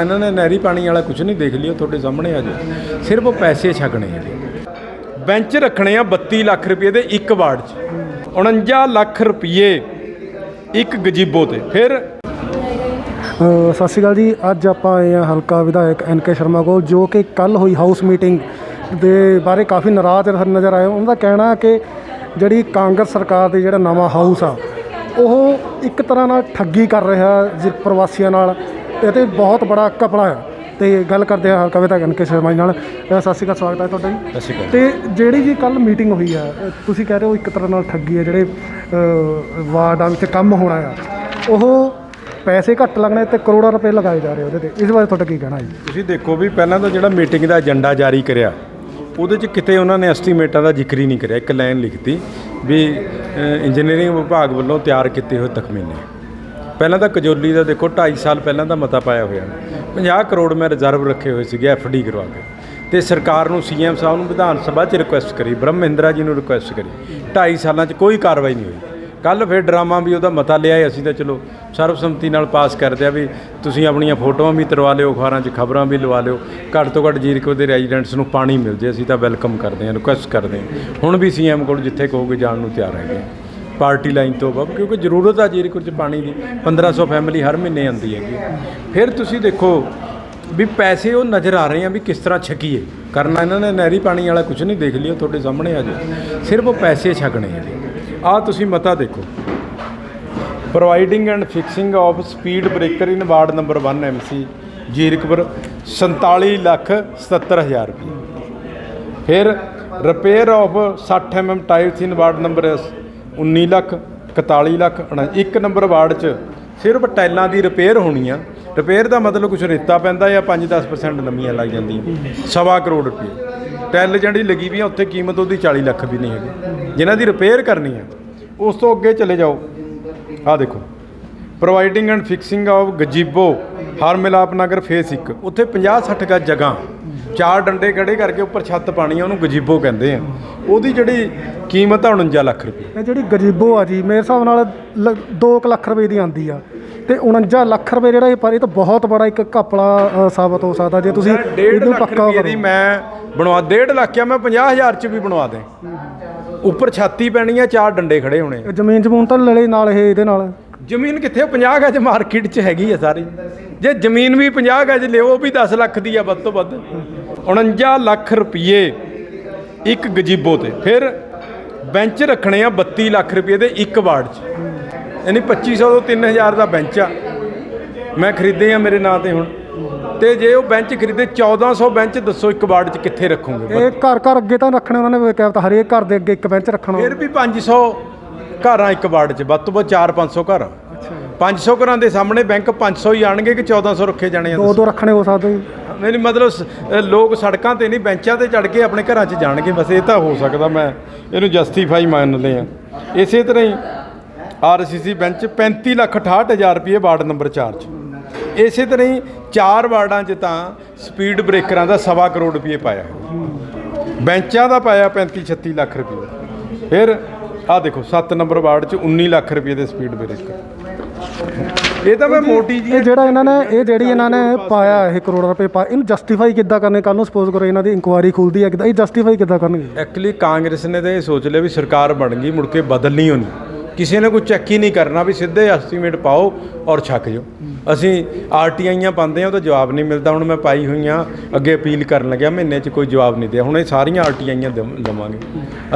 ਇਹਨਾਂ ਨੇ ਨਹਿਰੀ ਪਾਣੀ ਵਾਲਾ ਕੁਝ ਨਹੀਂ ਦੇਖ ਲਿਓ ਤੁਹਾਡੇ ਸਾਹਮਣੇ ਆ ਜਾਓ। ਸਿਰਫ ਪੈਸੇ ਛਕਣੇ ਆ। ਬੈਂਚ ਰੱਖਣੇ ਆ 32 ਲੱਖ ਰੁਪਏ ਦੇ ਇੱਕ ਵਾਰਡ 'ਚ। 49 ਲੱਖ ਰੁਪਏ ਇੱਕ ਗਜੀਬੋ ਤੇ। ਫਿਰ ਸਤਿ ਸ਼੍ਰੀ ਅਕਾਲ ਜੀ। ਅੱਜ ਆਪਾਂ ਆਏ ਹਾਂ ਹਲਕਾ ਵਿਧਾਇਕ ਐਨ ਕੇ ਸ਼ਰਮਾ ਕੋਲ, ਜੋ ਕਿ ਕੱਲ ਹੋਈ ਹਾਊਸ ਮੀਟਿੰਗ ਦੇ ਬਾਰੇ ਕਾਫੀ ਨਾਰਾਜ਼ ਨਜ਼ਰ ਆਏ ਉਹਨਾਂ ਦਾ ਕਹਿਣਾ ਕਿ ਜਿਹੜੀ ਕਾਂਗਰਸ ਸਰਕਾਰ ਦੇ ਜਿਹੜਾ ਨਵਾਂ ਹਾਊਸ ਆ, ਉਹ ਇੱਕ ਤਰ੍ਹਾਂ ਨਾਲ ਠੱਗੀ ਕਰ ਰਿਹਾ ਜੀ ਪ੍ਰਵਾਸੀਆਂ ਨਾਲ। ਇਹ ਤੇ ਬਹੁਤ ਬੜਾ ਕਪੜਾ ਆ ਤੇ ਗੱਲ ਕਰਦੇ ਆ ਹਲਕਾ ਵਿਧਾਇਕ ਐਨ ਕੇ ਸ਼ਰਮਾ ਜੀ ਨਾਲ। ਅ, ਸਤਿ ਸ਼੍ਰੀ ਅਕਾਲ ਸਵਾਗਤ ਹੈ ਤੁਹਾਡਾ ਜੀ। ਸਤਿ ਸ਼੍ਰੀ ਅਕਾਲ। ਤੇ ਜਿਹੜੀ ਜੀ ਕੱਲ ਮੀਟਿੰਗ ਹੋਈ ਆ ਅ, ਤੁਸੀਂ ਕਹਿ ਰਹੇ ਹੋ ਇੱਕ ਤਰ੍ਹਾਂ ਨਾਲ ਠੱਗੀ ਹੈ ਜਿਹੜੇ ਅ, ਵਾਰਡਾਂ ਵਿੱਚ ਕੰਮ ਹੋਣਾ ਆ ਉਹ ਪੈਸੇ ਘੱਟ ਲੱਗਣੇ ਤੇ ਕਰੋੜਾਂ ਰੁਪਏ ਲਗਾਏ ਜਾ ਰਹੇ ਉਹਦੇ ਤੇ। ਇਸ ਬਾਰੇ ਤੁਹਾਡਾ ਕੀ ਕਹਿਣਾ ਜੀ? ਤੁਸੀਂ ਦੇਖੋ ਵੀ ਪਹਿਲਾਂ ਤਾਂ ਜਿਹੜਾ ਮੀਟਿੰਗ ਦਾ ਏਜੰਡਾ ਜਾਰੀ ਕਰਿਆ ਉਹਦੇ 'ਚ ਕਿਤੇ ਉਹਨਾਂ ਨੇ ਐਸਟੀਮੇਟਾਂ ਦਾ ਜ਼ਿਕਰ ਹੀ ਨਹੀਂ ਕਰਿਆ। ਇੱਕ ਲਾਈਨ ਲਿਖਤੀ ਵੀ ਇੰਜੀਨੀਅਰਿੰਗ ਵਿਭਾਗ ਵੱਲੋਂ ਤਿਆਰ ਕੀਤੇ ਹੋਏ ਤਖਮੀਨੇ। ਪਹਿਲਾਂ ਤਾਂ ਕਜੋਲੀ ਦਾ ਦੇਖੋ 2.5 ਸਾਲ ਪਹਿਲਾਂ ਦਾ ਮਤਾ ਪਾਇਆ ਹੋਇਆ। 50 ਕਰੋੜ ਮੈਂ ਰਿਜ਼ਰਵ ਰੱਖੇ ਹੋਏ ਸੀਗੇ ਡੀ ਕਰਵਾ ਕੇ। ਤੇ ਸਰਕਾਰ ਨੂੰ ਸੀਐਮ ਸਾਹਿਬ ਨੂੰ ਵਿਧਾਨ ਸਭਾ 'ਚ ਰਿਕੁਐਸਟ ਕਰੀ ਬ੍ਰਹਮ ਮਹਿੰਦਰਾ ਜੀ ਨੂੰ ਰਿਕੁਐਸਟ ਕਰੀ। 2.5 ਸਾਲਾਂ 'ਚ ਕੋਈ ਕਾਰਵਾਈ ਨਹੀਂ ਹੋਈ। ਕੱਲ ਫਿਰ ਡਰਾਮਾ ਵੀ ਉਹਦਾ ਮਤਾ ਲਿਆ ਅਸੀਂ ਤਾਂ ਚਲੋ ਸਰਬਸੰਮਤੀ ਨਾਲ ਪਾਸ ਕਰਦੇ ਆ ਵੀ ਤੁਸੀਂ ਆਪਣੀਆਂ ਫੋਟੋਆਂ ਵੀ ਤਰਵਾ ਲਿਓ, ਅਖਬਾਰਾਂ 'ਚ ਖਬਰਾਂ ਵੀ ਲਵਾ ਲਿਓ। ਘੱਟ ਤੋਂ ਘੱਟ ਜੀਰਕੋ ਦੇ ਰੈਜ਼ੀਡੈਂਟਸ ਨੂੰ ਪਾਣੀ ਮਿਲ ਜੇ, ਅਸੀਂ ਤਾਂ ਵੈਲਕਮ ਕਰਦੇ ਹਾਂ ਰਿਕੁਐਸਟ ਕਰਦੇ ਹਾਂ। ਹੁਣ ਵੀ ਸੀਐਮ ਕੋਲ ਜਿੱਥੇ ਕਹੋਗੇ ਜਾਣ ਨੂੰ ਤਿਆਰ ਹੈਗੇ ਪਾਰਟੀ ਲਾਈਨ ਤੋਂ ਬਾਅਦ, ਕਿਉਂਕਿ ਜ਼ਰੂਰਤ ਆ ਜੀਰਕੋ 'ਚ ਪਾਣੀ ਦੀ। 1500 ਫੈਮਿਲੀ ਹਰ ਮਹੀਨੇ ਆਉਂਦੀ ਹੈਗੀ। ਫਿਰ ਤੁਸੀਂ ਦੇਖੋ ਵੀ ਪੈਸੇ ਉਹ ਨਜ਼ਰ ਆ ਰਹੇ ਆ ਵੀ ਕਿਸ ਤਰ੍ਹਾਂ ਛਕੀਏ। ਕਰਨਾ ਇਹਨਾਂ ਨੇ ਨਹਿਰੀ ਪਾਣੀ ਵਾਲਾ ਕੁਝ ਨਹੀਂ, ਦੇਖ ਲਿਓ ਤੁਹਾਡੇ ਸਾਹਮਣੇ ਆ ਜਾਓ। ਸਿਰਫ ਉਹ ਪੈਸੇ ਛਕਣੇ ਆ ਆ ਤੁਸੀਂ ਮਤਾ ਦੇਖੋ। Providing and fixing of speed breaker in ward number 1 MC Zirakpur 47 lakh 77000 ਰੁਪਏ। ਫਿਰ repair of 60 MM tiles in ward number 19 lakh 41 lakh ਉਣਾ- ਇੱਕ ਨੰਬਰ ਵਾਰਡ 'ਚ ਸਿਰਫ ਟਾਈਲਾਂ ਦੀ ਰਿਪੇਅਰ ਹੋਣੀ ਆ। ਰਿਪੇਅਰ ਦਾ ਮਤਲਬ ਕੁਝ ਰੇਤਾ ਪੈਂਦਾ ਜਾਂ 5-10% ਨਵੀਆਂ ਲੱਗ ਜਾਂਦੀਆਂ। ਸਵਾ ਕਰੋੜ ਰੁਪਏ। ਟੈਲ ਜਿਹੜੀ ਲੱਗੀ ਵੀ ਆ, ਉੱਥੇ ਕੀਮਤ ਉਹਦੀ 40 ਲੱਖ ਵੀ ਨਹੀਂ ਹੈਗੀ। ਜਿਨ੍ਹਾਂ ਦੀ ਰਿਪੇਅਰ ਕਰਨੀ ਆ, ਉਸ ਤੋਂ ਅੱਗੇ ਚਲੇ ਜਾਓ। ਆ ਦੇਖੋ। Providing and fixing of gazebo Har Milap Nagar phase 1 ਉੱਥੇ 50 60 ਗਜ ਜਗ੍ਹਾ। ਚਾਰ ਡੰਡੇ ਖੜੇ ਕਰਕੇ ਉੱਪਰ ਛੱਤ ਪਾਣੀ ਆ ਉਹਨੂੰ ਗਜੀਬੋ ਕਹਿੰਦੇ ਆ। ਉਹਦੀ ਜਿਹੜੀ ਕੀਮਤ ਆ 49 ਲੱਖ ਰੁਪਏ। ਇਹ ਜਿਹੜੀ ਗਰੀਬੋ ਆ ਜੀ ਮੇਰੇ ਹਿਸਾਬ ਨਾਲ 2 ਲੱਖ ਰੁਪਏ ਦੀ ਆਂਦੀ ਆ। ਤੇ 49 ਲੱਖ ਰੁਪਏ ਜਿਹੜਾ ਇਹ ਪਰ ਇਹ ਤਾਂ ਬਹੁਤ ਬੜਾ ਇੱਕ ਘਪਲਾ ਸਾਬਤ ਹੋ ਸਕਦਾ ਜੇ ਤੁਸੀਂ ਇਹਨੂੰ ਪੱਕਾ ਕਰੋ। ਮੈਂ ਬਣਵਾ ਡੇਢ ਲੱਖ ਆ ਮੈਂ 50000 ਚ ਵੀ ਬਣਵਾ ਦੇ ਉੱਪਰ ਛਾਤੀ ਪੈਣੀ ਆ ਚਾਰ ਡੰਡੇ ਖੜੇ ਹੋਣੇ ਜ਼ਮੀਨ ਜਮੂਨ ਤਾਂ ਲੜੇ ਨਾਲ ਇਹ ਇਹਦੇ ਨਾਲ। ਜ਼ਮੀਨ ਕਿੱਥੇ 50 ਗਜ ਮਾਰਕੀਟ 'ਚ ਹੈਗੀ ਆ ਸਾਰੀ। ਜੇ ਜ਼ਮੀਨ ਵੀ 50 ਗਜ ਲਿਓ ਉਹ ਵੀ 10 ਲੱਖ ਦੀ ਆ ਵੱਧ ਤੋਂ ਵੱਧ। 49 ਲੱਖ ਰੁਪਏ ਇੱਕ ਗਜੀਬੋ ਤੇ। ਫਿਰ ਬੈਂਚ ਰੱਖਣੇ ਆ 32 ਲੱਖ ਰੁਪਏ ਦੇ ਇੱਕ ਵਾਰਡ 'ਚ। ਯਾਨੀ 2500 ਤੋਂ 3000 ਦਾ ਬੈਂਚ ਆ। ਮੈਂ ਖਰੀਦੇ ਆ ਮੇਰੇ ਨਾਂ ਤੇ ਹੁਣ। ਤੇ ਜੇ ਉਹ ਬੈਂਚ ਖਰੀਦੇ 1400 ਬੈਂਚ ਦੱਸੋ ਇੱਕ ਵਾਰਡ 'ਚ ਕਿੱਥੇ ਰੱਖੋਗੇ? ਇਹ ਘਰ ਘਰ ਅੱਗੇ ਤਾਂ ਰੱਖਣੇ ਉਹਨਾਂ ਨੇ ਕਿਹਾ ਤਾਂ ਹਰੇਕ ਘਰ ਦੇ ਅੱਗੇ ਇੱਕ ਬੈਂਚ ਰੱਖਣਾ। ਫਿਰ ਵੀ 500 ਘਰਾਂ ਇੱਕ ਵਾਰਡ 'ਚ। ਵੱਧ ਤੋਂ ਵੱਧ 4-500 ਘਰ। ਆ। 500 ਘਰਾਂ ਦੇ ਸਾਹਮਣੇ ਬੈਂਕ 500 ਹੀ ਆਣਗੇ ਕਿ 1400 ਰੱਖੇ ਜਾਣੇ ਆ ਦੋ ਦੋ ਰੱਖਣੇ ਹੋ ਸਕਦੇ। ਜੀ। ਨਹੀਂ ਨਹੀਂ ਮਤਲਬ ਸ- ਅ, ਲੋਕ ਸੜਕਾਂ ਤੇ ਨਹੀਂ ਬੈਂਚਾਂ ਤੇ ਚੜ ਕੇ ਆਪਣੇ ਘਰਾਂ 'ਚ ਜਾਣਗੇ। ਬਸ ਇਹ ਤਾਂ ਹੋ ਸਕਦਾ ਮੈਂ ਇਹਨੂੰ ਜਸਟੀਫਾਈ ਮੰਨਦੇ ਆ ਇਸੇ ਤਰ੍ਹਾਂ ਹੀ ਆਰਸੀਸੀ ਬੈਂਚ 35 ਲੱਖ 68 ਹਜ਼ਾਰ ਰੁਪਏ ਵਾਰਡ ਨੰਬਰ 4 'ਚ। ਇਸੇ ਤਰ੍ਹਾਂ ਹੀ ਚਾਰ ਵਾਰਡਾਂ 'ਚ ਤਾਂ ਸਪੀਡ ਬ੍ਰੇਕਰਾਂ ਦਾ ਸਵਾ ਕਰੋੜ ਰੁਪਏ ਪਾਇਆ ਬੈਂਚਾਂ ਦਾ ਪਾਇਆ 35 36 ਲੱਖ ਰੁਪਏ। ਫਿਰ ਆਹ ਦੇਖੋ 7 ਨੰਬਰ ਵਾਰਡ 'ਚ 19 ਲੱਖ ਰੁਪਏ ਦੇ ਸਪੀਡ ਬ੍ਰੇਕਰ ਇਹ ਤਾਂ ਮੈਂ ਮੋਟੀ ਜੀ ਇਹ ਜਿਹੜਾ ਇਹਨਾਂ ਨੇ ਇਹ ਜਿਹੜੀ ਇਹਨਾਂ ਨੇ ਪਾਇਆ ਇਹ ਕਰੋੜ ਰੁਪਏ ਪਾ ਇਹਨੂੰ ਜਸਟੀਫਾਈ ਕਿੱਦਾਂ ਕਰਨੇ? ਕੱਲ ਨੂੰ ਸਪੋਜ਼ ਕਰੋ ਇਹਨਾਂ ਦੀ ਇਨਕੁਆਇਰੀ ਖੁੱਲਦੀ ਹੈ ਕਿੱਦਾਂ? ਇਹ ਜਸਟੀਫਾਈ ਕਿੱਦਾਂ ਕਰਨਗੇ? ਐਕਚੁਅਲੀ ਕਾਂਗਰਸ ਨੇ ਤਾਂ ਇਹ ਸੋਚ ਲਿਆ ਵੀ ਸਰਕਾਰ ਬਣ ਗਈ ਮੁੜ ਕੇ ਬਦਲਣੀ ਹੋਣੀ। ਕਿਸੇ ਨੇ ਕੋਈ ਚੈੱਕ ਹੀ ਨਹੀਂ ਕਰਨਾ ਵੀ ਸਿੱਧੇ ਐਸਟੀਮੇਟ ਪਾਓ ਔਰ ਛੱਕ ਜਾਓ। ਅਸੀਂ ਆਰਟੀਆਈਆਂ ਪਾਉਂਦੇ ਆ ਉਹਦਾ ਜਵਾਬ ਨਹੀਂ ਮਿਲਦਾ। ਹੁਣ ਮੈਂ ਪਾਈ ਹੋਈਆਂ ਅੱਗੇ ਅਪੀਲ ਕਰਨ ਲੱਗਿਆ, ਮਹੀਨੇ 'ਚ ਕੋਈ ਜਵਾਬ ਨਹੀਂ ਦਿਆ। ਹੁਣ ਇਹ ਸਾਰੀਆਂ ਆਰਟੀਆਈਆਂ ਲਵਾਂਗੇ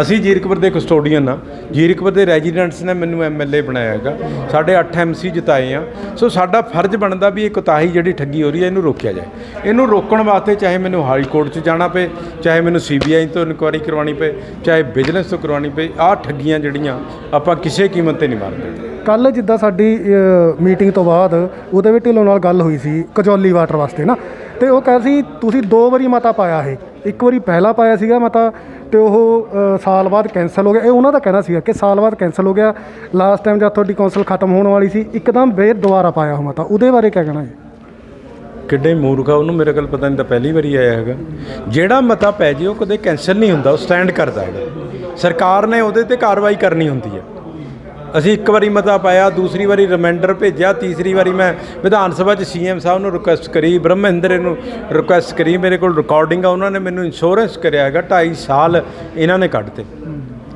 ਅਸੀਂ ਜੀਰਕਪੁਰ ਦੇ ਕਸਟੋਡੀਅਨ ਆ ਜੀਰਕਪੁਰ ਦੇ ਰੈਜ਼ੀਡੈਂਟਸ ਨੇ ਮੈਨੂੰ ਐਮਐਲਏ ਬਣਾਇਆ ਹੈਗਾ। ਸਾਡੇ 8 ਐਮਸੀ ਜਿਤਾਏ ਆ। ਸੋ ਸਾਡਾ ਫਰਜ਼ ਬਣਦਾ ਵੀ ਇਹ ਕੁਤਾਹੀ ਜਿਹੜੀ ਠੱਗੀ ਹੋ ਰਹੀ ਹੈ, ਇਹਨੂੰ ਰੋਕਿਆ ਜਾਏ। ਇਹਨੂੰ ਰੋਕਣ ਵਾਸਤੇ ਚਾਹੇ ਮੈਨੂੰ ਹਾਈ ਕੋਰਟ 'ਚ ਜਾਣਾ ਪਏ, ਚਾਹੇ ਮੈਨੂੰ ਸੀਬੀਆਈ ਤੋਂ ਇਨਕੁਆਇਰੀ ਕਰਵਾਉਣੀ ਪਏ, ਚਾਹੇ ਵਿਜੀਲੈਂਸ ਤੋਂ ਕਰਵਾਉਣੀ ਪਏ, ਆਹ ਠੱਗੀਆਂ ਜਿਹੜੀਆਂ ਆਪਾਂ ਕਿਸੇ ਕੀਮਤ ਤੇ ਨਹੀਂ ਮਾਰਦੇ ਕੱਲ ਜਿੱਦਾਂ ਸਾਡੀ ਮੀਟਿੰਗ ਤੋਂ ਬਾਅਦ ਉਹਦੇ ਵਿੱਚ ਢਿੱਲੋਂ ਨਾਲ ਗੱਲ ਹੋਈ ਸੀ ਕਜੌਲੀ ਵਾਟਰ ਵਾਸਤੇ ਨਾ। ਤੇ ਉਹ ਕਹਿ ਸੀ, ਤੁਸੀਂ ਦੋ ਵਾਰੀ ਮਤਾ ਪਾਇਆ ਇਹ। ਇੱਕ ਵਾਰੀ ਪਹਿਲਾਂ ਪਾਇਆ ਸੀਗਾ ਮਤਾ ਤੇ ਉਹ ਸਾਲ ਬਾਅਦ ਕੈਨਸਲ ਹੋ ਗਿਆ। ਇਹ ਉਹਨਾਂ ਦਾ ਕਹਿਣਾ ਸੀਗਾ ਕਿ ਸਾਲ ਬਾਅਦ ਕੈਨਸਲ ਹੋ ਗਿਆ। ਲਾਸਟ ਟਾਈਮ ਜਦ ਤੁਹਾਡੀ ਕੌਂਸਲ ਖਤਮ ਹੋਣ ਵਾਲੀ ਸੀ, ਇੱਕਦਮ ਫੇਰ ਦੁਬਾਰਾ ਪਾਇਆ ਉਹ ਮਤਾ। ਉਹਦੇ ਬਾਰੇ ਕੀ ਕਹਿਣਾ ਹੈ? ਕਿੱਡੇ ਮੂਰਖਾ ਉਹਨੂੰ ਮੇਰੇ ਕੋਲ ਪਤਾ ਨਹੀਂ ਤਾਂ ਪਹਿਲੀ ਵਾਰੀ ਆਇਆ ਹੈਗਾ। ਜਿਹੜਾ ਮਤਾ ਪੈ ਜੇ, ਉਹ ਕਦੇ ਕੈਨਸਲ ਨਹੀਂ ਹੁੰਦਾ, ਉਹ ਸਟੈਂਡ ਕਰਦਾ ਹੈਗਾ। ਸਰਕਾਰ ਨੇ ਉਹਦੇ ਤੇ ਕਾਰਵਾਈ ਕਰਨੀ ਹੁੰਦੀ ਹੈ। ਅਸੀਂ ਇੱਕ ਵਾਰੀ ਮਤਾ ਪਾਇਆ, ਦੂਸਰੀ ਵਾਰੀ ਰਿਮਾਈਂਡਰ ਭੇਜਿਆ, ਤੀਸਰੀ ਵਾਰੀ ਮੈਂ ਵਿਧਾਨ ਸਭਾ 'ਚ ਸੀਐਮ ਸਾਹਿਬ ਨੂੰ ਰਿਕੁਐਸਟ ਕਰੀ, ਬ੍ਰਹਮਿੰਦਰ ਨੂੰ ਰਿਕੁਐਸਟ ਕਰੀ, ਮੇਰੇ ਕੋਲ ਰਿਕਾਰਡਿੰਗ ਆ, ਉਹਨਾਂ ਨੇ ਮੈਨੂੰ ਇੰਸ਼ੋਰੈਂਸ ਕਰਿਆ ਹੈਗਾ 2.5 ਸਾਲ ਇਹਨਾਂ ਨੇ ਕੱਢਤੇ।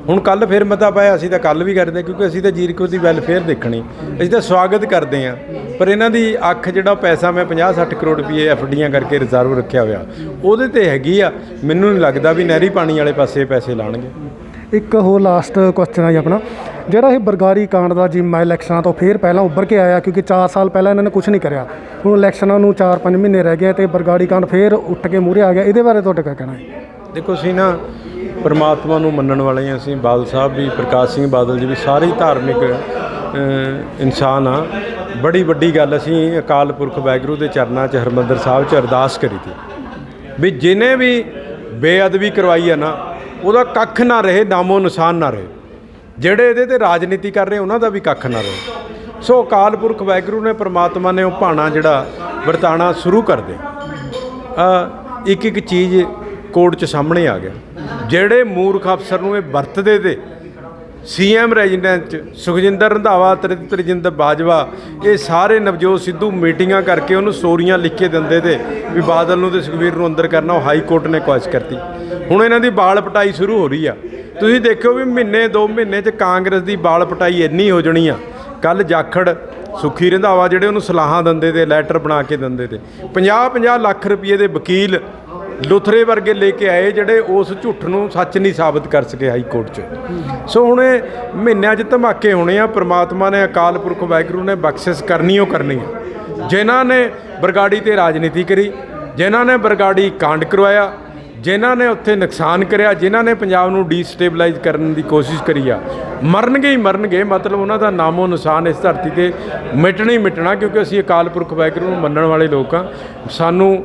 ਹੁਣ ਕੱਲ ਫਿਰ ਮਤਾ ਪਾਇਆ, ਅਸੀਂ ਤਾਂ ਕੱਲ ਵੀ ਕਰਦੇ, ਕਿਉਂਕਿ ਅਸੀਂ ਤਾਂ ਜੀਰਕੋ ਦੀ ਵੈਲਫੇਅਰ ਦੇਖਣੀ, ਅਸੀਂ ਤਾਂ ਸਵਾਗਤ ਕਰਦੇ ਹਾਂ। ਪਰ ਇਹਨਾਂ ਦੀ ਅੱਖ ਜਿਹੜਾ ਪੈਸਾ ਮੈਂ 50-60 ਕਰੋੜ ਰੁਪਏ ਐਫਡੀਆਂ ਕਰਕੇ ਰਿਜ਼ਰਵ ਰੱਖਿਆ ਹੋਇਆ, ਉਹਦੇ ਤੇ ਹੈਗੀ ਆ, ਮੈਨੂੰ ਨਹੀਂ ਲੱਗਦਾ ਵੀ ਨਹਿਰੀ ਪਾਣੀ ਵਾਲੇ ਪਾਸੇ ਪੈਸੇ ਲਾਣਗੇ। ਇੱਕ ਹੋਰ ਲਾਸਟ ਕੁਐਸਚਨ ਆ ਜੀ ਆਪਣਾ। ਜਿਹੜਾ ਇਹ ਬਰਗਾੜੀ ਕਾਂਡ ਦਾ ਜੀ ਮੈਂ ਇਲੈਕਸ਼ਨਾਂ ਤੋਂ ਫੇਰ ਪਹਿਲਾਂ ਉੱਭਰ ਕੇ ਆਇਆ ਕਿਉਂਕਿ 4 ਸਾਲ ਪਹਿਲਾਂ ਇਹਨਾਂ ਨੇ ਕੁਝ ਨਹੀਂ ਕਰਿਆ। ਹੁਣ ਇਲੈਕਸ਼ਨਾਂ ਨੂੰ 4-5 ਮਹੀਨੇ ਰਹਿ ਗਏ ਤੇ ਬਰਗਾੜੀ ਕਾਂਡ ਫੇਰ ਉੱਠ ਕੇ ਮੂਹਰੇ ਆ ਗਿਆ। ਇਹਦੇ ਬਾਰੇ ਤੁਹਾਡਾ ਕੀ ਕਹਿਣਾ ਹੈ। ਦੇਖੋ, ਅਸੀਂ ਨਾ ਪਰਮਾਤਮਾ ਨੂੰ ਮੰਨਣ ਵਾਲੇ ਹਾਂ। ਅਸੀਂ ਬਾਦਲ ਸਾਹਿਬ ਵੀ, ਪ੍ਰਕਾਸ਼ ਸਿੰਘ ਬਾਦਲ ਜੀ ਵੀ ਸਾਰੇ ਧਾਰਮਿਕ ਇਨਸਾਨ ਆ ਬੜੀ ਵੱਡੀ ਗੱਲ ਅਸੀਂ ਅਕਾਲ ਪੁਰਖ ਵਾਹਿਗੁਰੂ ਦੇ ਚਰਨਾਂ 'ਚ ਹਰਮੰਦਰ ਸਾਹਿਬ 'ਚ ਅਰਦਾਸ ਕਰੀ ਤੀ ਵੀ ਜਿਹਨੇ ਵੀ ਬੇਅਦਬੀ ਕਰਵਾਈ ਆ ਨਾ, ਉਹਦਾ ਕੱਖ ਨਾ ਰਹੇ, ਨਾਮੋ ਨਿਸ਼ਾਨ ਨਾ ਰਹੇ। ਜਿਹੜੇ ਇਹਦੇ ਤੇ ਰਾਜਨੀਤੀ ਕਰ ਰਹੇ, ਉਹਨਾਂ ਦਾ ਵੀ ਕੱਖ ਨਾ ਰਹੇ। ਸੋ ਅਕਾਲ ਪੁਰਖ ਵਾਹਿਗੁਰੂ ਨੇ, ਪ੍ਰਮਾਤਮਾ ਨੇ ਉਹ ਭਾਣਾ ਜਿਹੜਾ ਵਰਤਾਣਾ ਸ਼ੁਰੂ ਕਰ ਦੇ ਆ ਇੱਕ ਇੱਕ ਚੀਜ਼ ਕੋਰਟ 'ਚ ਸਾਹਮਣੇ ਆ ਗਿਆ। ਜਿਹੜੇ ਮੂਰਖ ਅਫਸਰ ਨੂੰ ਇਹ ਵਰਤਦੇ ਤੇ ਸੀਐਮ ਰੈਜ਼ੀਡੈਂਟ 'ਚ ਸੁਖਜਿੰਦਰ ਰੰਧਾਵਾ ਤ੍ਰਿ- ਤ੍ਰਿਜਿੰਦਰ ਬਾਜਵਾ, ਇਹ ਸਾਰੇ ਨਵਜੋਤ ਸਿੱਧੂ ਮੀਟਿੰਗਾਂ ਕਰਕੇ ਉਹਨੂੰ ਸੋਰੀਆਂ ਲਿਖ ਕੇ ਦਿੰਦੇ ਤੇ ਵੀ ਬਾਦਲ ਨੂੰ ਤੇ ਸੁਖਵੀਰ ਨੂੰ ਅੰਦਰ ਕਰਨਾ, ਉਹ ਹਾਈ ਕੋਰਟ ਨੇ ਕੁਐਸ਼ ਕਰਤੀ। ਹੁਣ ਇਹਨਾਂ ਦੀ ਬਾਲ ਪਟਾਈ ਸ਼ੁਰੂ ਹੋ ਰਹੀ ਆ। ਤੁਸੀਂ ਦੇਖਿਓ ਵੀ ਮਹੀਨੇ, ਦੋ ਮਹੀਨੇ 'ਚ ਕਾਂਗਰਸ ਦੀ ਬਾਲ ਪਟਾਈ ਇੰਨੀ ਹੋ ਜਣੀ ਆ। ਕੱਲ ਜਾਖੜ ਸੁਖੀ ਰੰਧਾਵਾ ਜਿਹੜੇ ਉਹਨੂੰ ਸਲਾਹਾਂ ਦਿੰਦੇ ਤੇ ਲੈਟਰ ਬਣਾ ਕੇ ਦਿੰਦੇ ਤੇ। 50 50 ਲੱਖ ਰੁਪਏ ਦੇ ਵਕੀਲ ਲੁਥਰੇ ਵਰਗੇ ਲੈ ਕੇ ਆਏ ਜਿਹੜੇ ਉਸ ਝੂਠ ਨੂੰ ਸੱਚ ਨਹੀਂ ਸਾਬਤ ਕਰ ਸਕੇ ਹਾਈ ਕੋਰਟ 'ਚ। ਸੋ ਹੁਣ ਇਹ ਮਹੀਨਿਆਂ 'ਚ ਧਮਾਕੇ ਹੋਣੇ ਆ, ਪ੍ਰਮਾਤਮਾ ਨੇ, ਅਕਾਲ ਪੁਰਖ ਵਾਹਿਗੁਰੂ ਨੇ ਬਖਸ਼ਿਸ਼ ਕਰਨੀ ਉਹ ਕਰਨੀ ਆ। ਜਿਨ੍ਹਾਂ ਨੇ ਬਰਗਾੜੀ ਤੇ ਰਾਜਨੀਤੀ ਕਰੀ, ਜਿਨ੍ਹਾਂ ਨੇ ਬਰਗਾੜੀ ਕਾਂਡ ਕਰਵਾਇਆ ਜਿਨ੍ਹਾਂ ਨੇ ਉੱਥੇ ਨੁਕਸਾਨ ਕਰਿਆ, ਜਿਨ੍ਹਾਂ ਨੇ ਪੰਜਾਬ ਨੂੰ ਡੀਸਟੇਬਲਾਈਜ਼ ਕਰਨ ਦੀ ਕੋਸ਼ਿਸ਼ ਕਰੀ ਆ, ਮਰਨਗੇ ਹੀ ਮਰਨਗੇ, ਮਤਲਬ ਉਹਨਾਂ ਦਾ ਨਾਮੋ ਨਿਸ਼ਾਨ ਇਸ ਧਰਤੀ ਤੇ ਮਿਟਣਾ ਹੀ ਮਿਟਣਾ, ਕਿਉਂਕਿ ਅਸੀਂ ਅਕਾਲ ਪੁਰਖ ਵਾਹਿਗੁਰੂ ਨੂੰ ਮੰਨਣ ਵਾਲੇ ਲੋਕ ਆ। ਸਾਨੂੰ,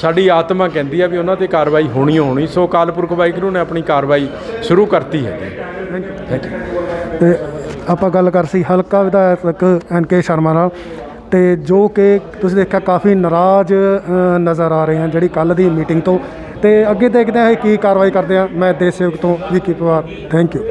ਸਾਡੀ ਆਤਮਾ ਕਹਿੰਦੀ ਆ ਵੀ ਉਹਨਾਂ ਤੇ ਕਾਰਵਾਈ ਹੋਣੀ ਹੋਣੀ, ਸੋ ਅਕਾਲ ਪੁਰਖ ਵਾਹਿਗੁਰੂ ਨੇ ਆਪਣੀ ਕਾਰਵਾਈ ਸ਼ੁਰੂ ਕਰਤੀ ਹੈ। ਥੈਂਕ ਯੂ ਤੇ ਆਪਾਂ ਗੱਲ ਕਰ ਸੀ ਹਲਕਾ ਵਿਧਾਇਕ ਐਨ ਕੇ ਸ਼ਰਮਾ ਨਾਲ, ਤੇ ਜੋ ਕਿ ਤੁਸੀਂ ਦੇਖਿਆ ਕਾਫੀ ਨਾਰਾਜ਼ ਨਜ਼ਰ ਆ ਰਹੇ ਹਨ, ਜਿਹੜੀ ਕੱਲ ਦੀ ਮੀਟਿੰਗ ਤੋਂ। ਤੇ ਅੱਗੇ ਦੇਖਦੇ ਹਾਂ ਇਹ ਕੀ ਕਾਰਵਾਈ ਕਰਦੇ ਆ। ਮੈਂ ਦੇਸ਼ ਸੇਵਕ ਤੋਂ ਵਿੱਕੀ ਪਵਾਰ ਥੈਂਕ ਯੂ